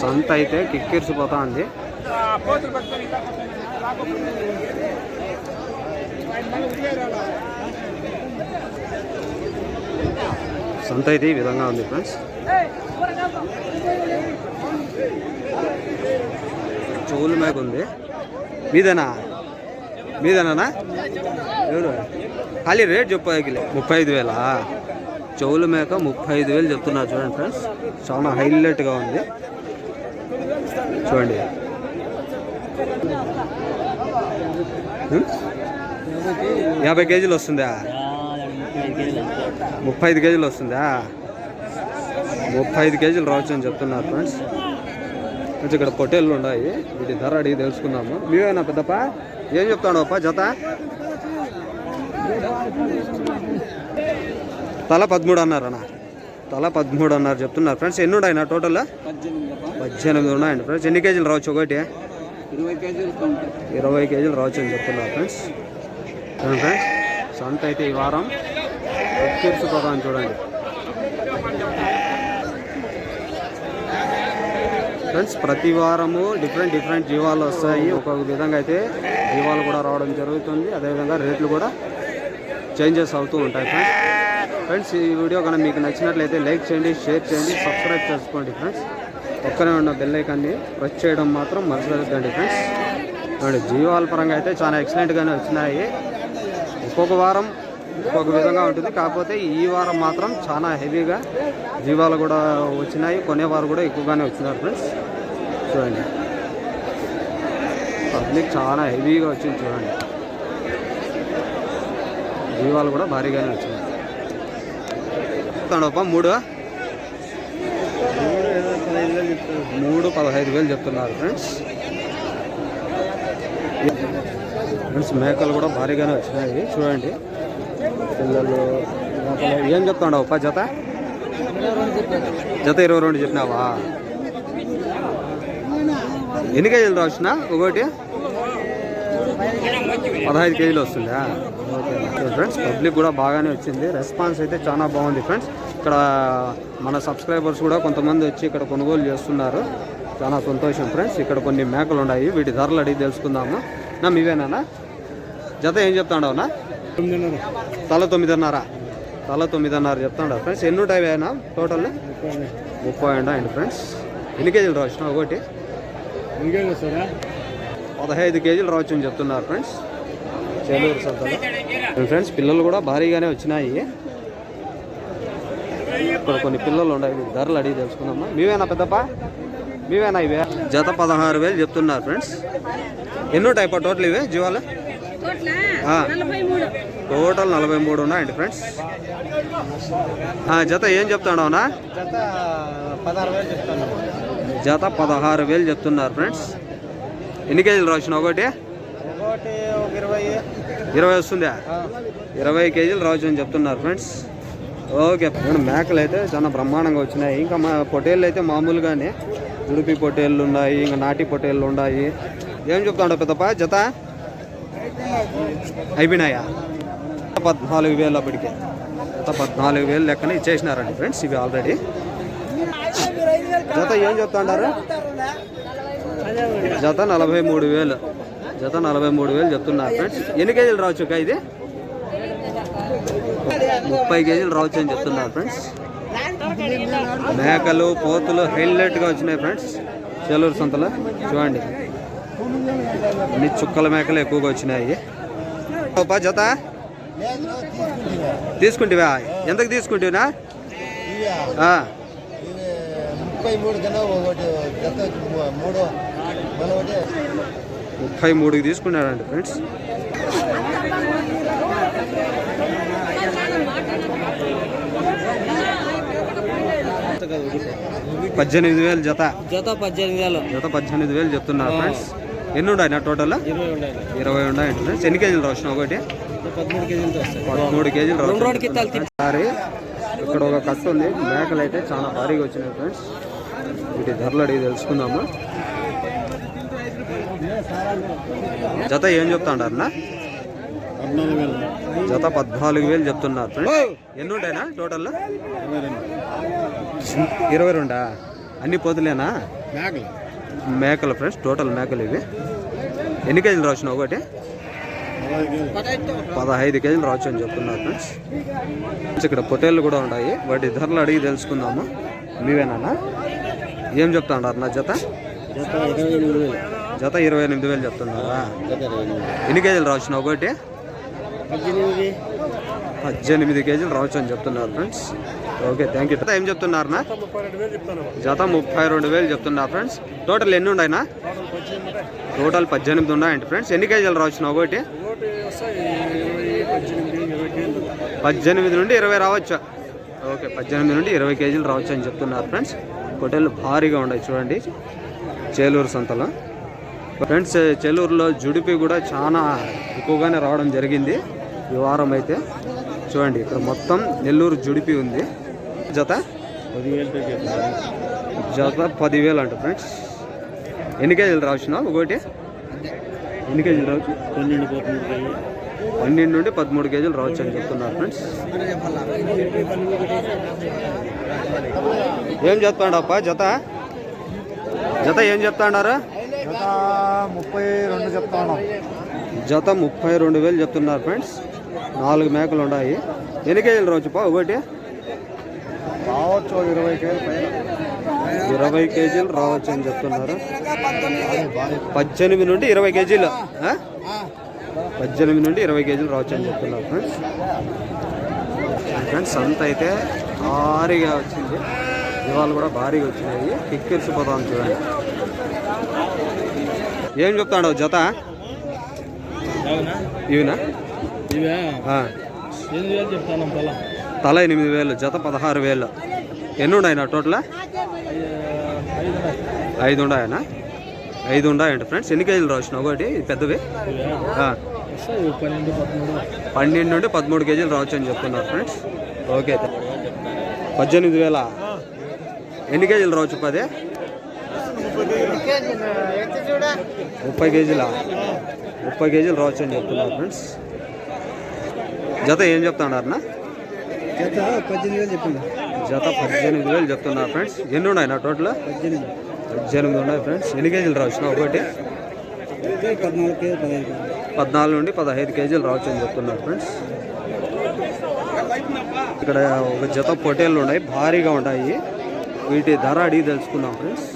సంత అయితే కిక్కిరిసిపోతా ఉంది సంత అయితే ఈ విధంగా ఉంది ఫ్రెండ్స్. చెవుల మేక ఉంది. మీదేనా? మీదేనా ఎవరు? ఖాళీ రేట్ చెప్పాలి ముప్పై ఐదు వేలా? చెవుల మేక ముప్పై ఐదు వేలు చెప్తున్నారు చూడండి ఫ్రెండ్స్. చాలా హైలైట్గా ఉంది. చూడండి. యాభై కేజీలు వస్తుందా? ముప్పై ఐదు కేజీలు వస్తుందా? ముప్పై ఐదు కేజీలు రావచ్చు అని చెప్తున్నారు ఫ్రెండ్స్. కొంచెం ఇక్కడ పొట్టేళ్ళు ఉన్నాయి. వీటి ధర అడిగి తెలుసుకుందాము. మీవేనా పెద్దప్ప? ఏం చెప్తాడు అప్ప జత? తల పదమూడు అన్నారన్న తల పదమూడు అన్నారు చెప్తున్నారు. ఫ్రెండ్స్ ఎన్ని ఉన్నాయి నా టోటల్ పద్దెనిమిది ఉన్నాయండి ఫ్రెండ్స్. ఎన్ని కేజీలు రావచ్చు ఒకటి? ఇరవై కేజీలు రావచ్చు అని చెప్తున్నారు ఫ్రెండ్స్. ఫ్రెండ్స్ సంత అయితే ఈ వారం తీర్చిపోతామని చూడండి. ఫ్రెండ్స్ ప్రతి వారము డిఫరెంట్ డిఫరెంట్ జీవాలు వస్తాయి. ఒక్కొక్క విధంగా అయితే జీవాలు కూడా రావడం జరుగుతుంది. అదేవిధంగా రేట్లు కూడా చేంజెస్ అవుతూ ఉంటాయి ఫ్రెండ్స్. ఫ్రెండ్స్ ఈ వీడియో కనుక మీకు నచ్చినట్లయితే లైక్ చేయండి షేర్ చేయండి సబ్స్క్రైబ్ చేసుకోండి ఫ్రెండ్స్. ఒక్కనే ఉన్న బెల్ ఐకాన్ని ప్రెస్ చేయడం మాత్రం మర్చిపోద్దండి ఫ్రెండ్స్. అండ్ జీవాల పరంగా అయితే చాలా ఎక్సలెంట్గానే వచ్చినాయి. ఒక్కొక్క వారం ఒక్కొక్క విధంగా ఉంటుంది. కాకపోతే ఈ వారం మాత్రం చాలా హెవీగా జీవాలు కూడా వచ్చినాయి. కొనేవారు కూడా ఎక్కువగానే వచ్చినారు ఫ్రెండ్స్. చూడండి. పబ్లిక్ చాలా హెవీగా వచ్చింది చూడండి. జీవాలు కూడా భారీగానే వచ్చినాయి. చెప్తాడప్ప మూడు? మూడు పదహైదు వేలు చెప్తున్నారు ఫ్రెండ్స్. ఫ్రెండ్స్ మేకలు కూడా భారీగానే వచ్చినాయి చూడండి. పిల్లలు మేకలు ఏం చెప్తాడు అప్ప జత? జత ఇరవై రెండు చెప్పినావా? ఎన్ని కేజీలు రాసిన ఒకటి? పదహైదు కేజీలు వస్తుందా? ఓకే ఫ్రెండ్స్ పబ్లిక్ కూడా బాగానే వచ్చింది. రెస్పాన్స్ అయితే చాలా బాగుంది ఫ్రెండ్స్. ఇక్కడ మన సబ్స్క్రైబర్స్ కూడా కొంతమంది వచ్చి ఇక్కడ కొనుగోలు చేస్తున్నారు. చాలా సంతోషం ఫ్రెండ్స్. ఇక్కడ కొన్ని మేకలు ఉన్నాయి. వీటి ధరలు అడిగి తెలుసుకుందాము. నా మీవేనా జత ఏం చెప్తాడవునా తల తొమ్మిదిన్నర. తల తొమ్మిదిన్నర చెప్తాడు ఫ్రెండ్స్. ఎన్ని ఉంటాయి అయినా టోటల్ ముప్పై అండి ఫ్రెండ్స్. ఎన్ని కేజీలు రావచ్చు ఒకటి. పదహైదు కేజీలు రావచ్చు అని చెప్తున్నారు ఫ్రెండ్స్. చెల్లూరు సంతలో ఫ్రెండ్స్ పిల్లలు కూడా భారీగానే వచ్చినాయి. ఇక్కడ కొన్ని పిల్లలు ఉన్నాయి వీటి ధరలు అడిగి తెలుసుకుందామా? మీవేనా పెద్దప్ప? మీవేనా ఇవే? జత పదహారు వేలు చెప్తున్నారు ఫ్రెండ్స్. ఎన్నో టైప్ టోటల్ ఇవే జీవాలు. టోటల్? నలభై మూడు ఉన్నాయండి ఫ్రెండ్స్. ఆ, జత ఏం చెప్తాడవునా జత పదహారు వేలు చెప్తాను జత పదహారు వేలు చెప్తున్నారు ఫ్రెండ్స్. ఎన్ని కేజీలు రాసిన ఒకటి? ఒకటి ఒక ఇరవై. ఇరవై వస్తుందా? ఇరవై కేజీలు రావచ్చు అని చెప్తున్నారు ఫ్రెండ్స్. ఓకే. ఇప్పుడు మేకలు అయితే చాలా బ్రహ్మాండంగా వచ్చినాయి. ఇంకా మా పొటేళ్ళు అయితే మామూలుగానే ఉడిపి పొటేళ్ళు ఉన్నాయి ఇంకా నాటి పొటేళ్ళు ఉన్నాయి. ఏం చెప్తాడు పెద్దప్ప జత? అయిపోయినాయా? పద్నాలుగు వేలు అప్పటికే. జత పద్నాలుగు వేలు లెక్కన ఇచ్చేసినారండి ఫ్రెండ్స్ ఇవి ఆల్రెడీ. జత ఏం చెప్తాడారు? జత నలభై మూడు వేలు. జత నలభై మూడు వేలు చెప్తున్నారు ఫ్రెండ్స్. ఎన్ని కేజీలు రావచ్చు ఇది? ముప్పై కేజీలు రావచ్చు అని చెప్తున్నారు ఫ్రెండ్స్. మేకలు పోతులు హైలైట్గా వచ్చినాయి ఫ్రెండ్స్. చెలూరు సంతలో. చూడండి. అన్ని చుక్కల మేకలు ఎక్కువగా వచ్చినాయి. జత. తీసుకుంటివా? ఎంతకు తీసుకుంటివా ముప్పై ముప్పై మూడుకి తీసుకున్నారండి ఫ్రెండ్స్. పద్దెనిమిది వేలు జత. జత పద్దెనిమిది వేలు. జత పద్దెనిమిది వేలు చెప్తున్నారు ఫ్రెండ్స్. ఎన్ని ఉన్నాయి నా టోటల్? ఇరవై ఉన్నాయండి. ఫ్రెండ్స్. ఎన్ని కేజీలు రాసిన ఒకటి? పదమూడు కేజీలు రావచ్చు. సారీ. ఇక్కడ ఒక కట్ట ఉంది. మేకలు అయితే చాలా భారీగా వచ్చినాయి ఫ్రెండ్స్. వీటి ధరలు అడిగి తెలుసుకుందాము? జత ఏం చెప్తా అన్న పద్నాలుగు వేలు. జత పద్నాలుగు వేలు చెప్తున్నారు ఫ్రెండ్స్. ఎన్ని ఉంటాయినా టోటల్? ఇరవై రెండు? అన్ని పోతులేనా? మేకలు. ఫ్రెండ్స్ టోటల్ మేకలు ఇవి. ఎన్ని కేజీలు రావచ్చు ఒకటి? పదహైదు కేజీలు రావచ్చు అని చెప్తున్నారు ఫ్రెండ్స్. ఇక్కడ పొటేళ్ళు కూడా ఉన్నాయి. వాటి ధరలు అడిగి తెలుసుకుందాము. మీవేనా ఏం చెప్తా ఉన్నారు నా జత? జత ఇరవై ఎనిమిది వేలు. చెప్తున్నారా? ఎన్ని కేజీలు రావచ్చు ఒకటి? పద్దెనిమిది కేజీలు రావచ్చు అని చెప్తున్నారు ఫ్రెండ్స్. ఓకే థ్యాంక్ యూ ఏం చెప్తున్నారనా జత ముప్పై రెండు వేలు చెప్తున్నారు ఫ్రెండ్స్. టోటల్ ఎన్ని ఉన్నాయినా? టోటల్ పద్దెనిమిది ఉన్నాయండి ఫ్రెండ్స్. ఎన్ని కేజీలు రావచ్చు ఒకటి? పద్దెనిమిది నుండి ఇరవై రావచ్చు? ఓకే పద్దెనిమిది నుండి ఇరవై కేజీలు రావచ్చు అని చెప్తున్నారు ఫ్రెండ్స్. హోటల్ భారీగా ఉన్నాయి చూడండి. చేలూరు సంతలో. ఫ్రెండ్స్ చేలూరులో జుడిపి కూడా చాలా ఎక్కువగానే రావడం జరిగింది ఈ వారం అయితే. చూడండి ఇక్కడ మొత్తం నెల్లూరు జుడిపి ఉంది. జత? జత పదివేలు అంట ఫ్రెండ్స్. ఎన్ని కేజీలు రావచ్చు ఒకటి? ఎన్ని కేజీలు రావచ్చు? పన్నెండు పన్నెండు నుండి పదమూడు కేజీలు రావచ్చు అని చెప్తున్నారు ఫ్రెండ్స్. ఏం చెప్తాడప్ప జత? జత ఏం చెప్తాడారు? ముప్పై రెండు చెప్తా ఉన్నాం జత ముప్పై రెండు వేలు చెప్తున్నారు ఫ్రెండ్స్. నాలుగు మేకలు ఉన్నాయి. ఎన్ని కేజీలు రావచ్చుపా ఒకటి? కావచ్చు ఇరవై కేజీ పైన. ఇరవై కేజీలు రావచ్చు అని చెప్తున్నారు. పద్దెనిమిది నుండి ఇరవై కేజీలు. ఆ? పద్దెనిమిది నుండి ఇరవై కేజీలు రావచ్చు అని చెప్తున్నారు ఫ్రెండ్స్ ఫ్రెండ్స్ అంత అయితే భారీగా వచ్చింది. ఇవాళ కూడా భారీగా వచ్చినాయి. కిక్కిరిసిపోతాం చూడండి. ఏం చెప్తాడు జత? ఇవినా? తల? ఎనిమిది వేలు జత పదహారు వేలు. ఎన్ని ఉన్నాయన్న టోటల్? ఐదు ఉన్నాయనా ఐదు ఉన్నాయండి ఫ్రెండ్స్. ఎన్ని కేజీలు రావచ్చు ఒకటి? పెద్దవి? పన్నెండు నుండి పదమూడు కేజీలు రావచ్చు అని చెప్తున్నారు ఫ్రెండ్స్. ఓకే. పద్దెనిమిది వేల? ఎన్ని కేజీలు రావచ్చు పది? ముప్పై కేజీల? ముప్పై కేజీలు రావచ్చు అని చెప్తున్నారు ఫ్రెండ్స్. జత ఏం చెప్తున్నారన్నా? పద్దెనిమిది వేలు చెప్పింది జత పద్దెనిమిది వేలు చెప్తున్నారు ఫ్రెండ్స్. ఎన్ని ఉన్నాయి నా టోటల్? పద్దెనిమిది. పద్దెనిమిది ఉన్నాయి ఫ్రెండ్స్. ఎన్ని కేజీలు రావచ్చు ఒకటి? పద్నాలుగు నుండి పదహైదు కేజీలు రావచ్చు అని చెప్తున్నారు ఫ్రెండ్స్. ఇక్కడ ఒక జత పొటేళ్ళు ఉన్నాయి. భారీగా ఉన్నాయి వీటి ధర అడిగి తెలుసుకుందాం ఫ్రెండ్స్.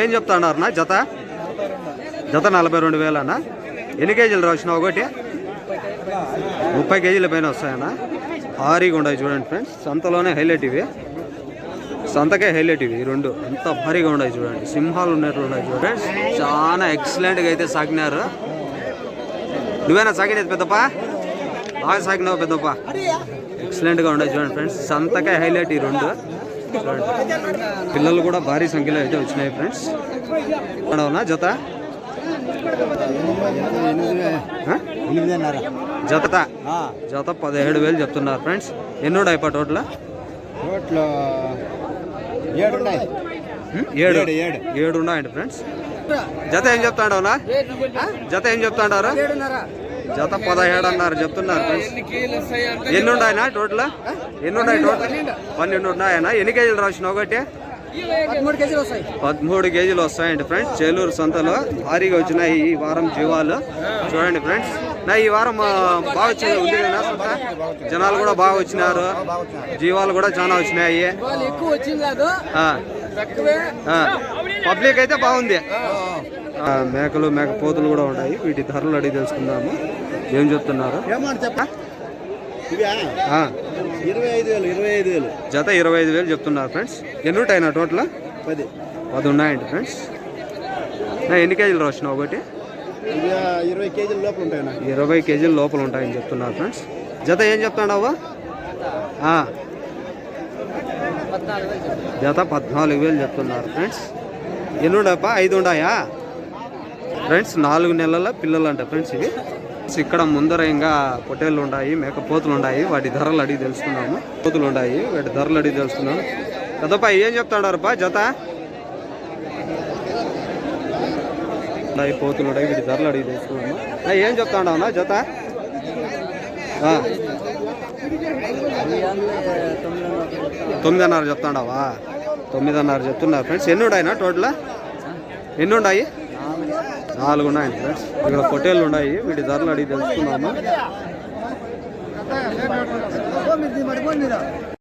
ఏం చెప్తాన్నారు నా జత? జత నలభై రెండు వేలన్నా ఎన్ని కేజీలు రావచ్చు ఒకటి? ముప్పై కేజీల పైన వస్తాయన్నా. భారీగా ఉన్నాయి చూడండి ఫ్రెండ్స్ సంతలోనే హైలైట్ ఇవి. సంతకే హైలైట్ ఇవి రెండు. ఎంత భారీగా ఉన్నాయి చూడండి. సింహాలు ఉన్నట్లు ఉన్నాయి చూడండి ఫ్రెండ్స్ చాలా ఎక్సలెంట్గా అయితే సాగినారు. నువ్వేనా సాగినది పెద్దప్ప? బాగా సాగినావు పెద్దప్ప. ఎక్సలెంట్గా ఉన్నాయి చూడండి ఫ్రెండ్స్ సంతకే హైలైట్ ఈ రెండు. చూడండి పిల్లలు కూడా భారీ సంఖ్యలో అయితే వచ్చినాయి ఫ్రెండ్స్ అవునా జత? ఎనిమిదిన్నర జత జత పదిహేడు వేలు చెప్తున్నారు ఫ్రెండ్స్. ఎన్ని ఉన్నాయి టోటల్? రోడ్లు ఏడు ఉన్నాయి? ఏడు. ఏడు, ఏడు. ఉన్నాయండి ఫ్రెండ్స్. జత ఏం చెప్తాడవునా? జత ఏం చెప్తాడారు? జత పదిహేడు అన్నారు చెప్తున్నారు ఫ్రెండ్స్. ఎన్ని ఉన్నాయనా టోటల్? ఎన్ని ఉన్నాయి టోటల్? పన్నెండు. ఉన్నాయనా ఎన్ని కేజీలు రాసిన ఒకటి? పదమూడు కేజీలు వస్తాయి. పదమూడు కేజీలు వస్తాయండి ఫ్రెండ్స్. చేలూరు సంతలో భారీగా వచ్చినాయి ఈ వారం జీవాలు. చూడండి ఫ్రెండ్స్. నా ఈ వారం బాగా వచ్చింది ఉంది కదా సంత? జనాలు కూడా బాగా వచ్చినారు. జీవాలు కూడా చాలా వచ్చినాయి. పబ్లిక్ అయితే బాగుంది. మేకలు మేక పోతులు కూడా ఉన్నాయి. వీటి ధరలు అడిగి తెలుసుకుందాము. ఏం చెప్తున్నారు? జత ఇరవై ఐదు వేలు చెప్తున్నారు ఫ్రెండ్స్. ఎన్ని ఉంటాయి నా టోటల్? పది. పది ఉన్నాయండి ఫ్రెండ్స్. ఎన్ని కేజీలు రాసిన ఒకటి? ఇరవై కేజీల లోపల ఉంటాయి ఇరవై కేజీల లోపల ఉంటాయని చెప్తున్నారు ఫ్రెండ్స్. జత ఏం చెప్తాడావు జత పద్నాలుగు వేలు చెప్తున్నారు ఫ్రెండ్స్. ఎన్ని ఉండపా ఐదు ఉన్నాయా ఫ్రెండ్స్ నాలుగు నెలల పిల్లలు అంట ఫ్రెండ్స్ ఇవి. ఇక్కడ ముందర ఇంకా పొట్టేళ్ళు ఉన్నాయి మేకపోతులు ఉన్నాయి వాటి ధరలు అడిగి తెలుసుకున్నాము. పోతులు ఉన్నాయి వాటి ధరలు అడిగి తెలుసుకున్నాము. కదపా ఏం చెప్తాడారప్పా జత? ఉన్నాయి పోతులు ఉన్నాయి వీటి ధరలు అడిగి తెలుసుకున్నాము ఆ, ఏం చెప్తాడావునా జత? తొమ్మిదిన్నర చెప్తాడావా? తొమ్మిదిన్నర చెప్తున్నారు ఫ్రెండ్స్. ఎన్ని ఉన్నాయి టోటల్? ఎన్ని ఉన్నాయి నాలుగు ఉన్నాయి ఫ్రెండ్స్. ఇక్కడ పొట్టేళ్ళు ఉన్నాయి వీటి ధరలు అడిగి తెలుసుకున్నాము